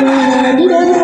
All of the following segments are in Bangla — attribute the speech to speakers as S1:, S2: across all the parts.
S1: Gracias.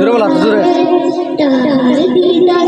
S1: জোরে বলা জোরে। ডাল দিলা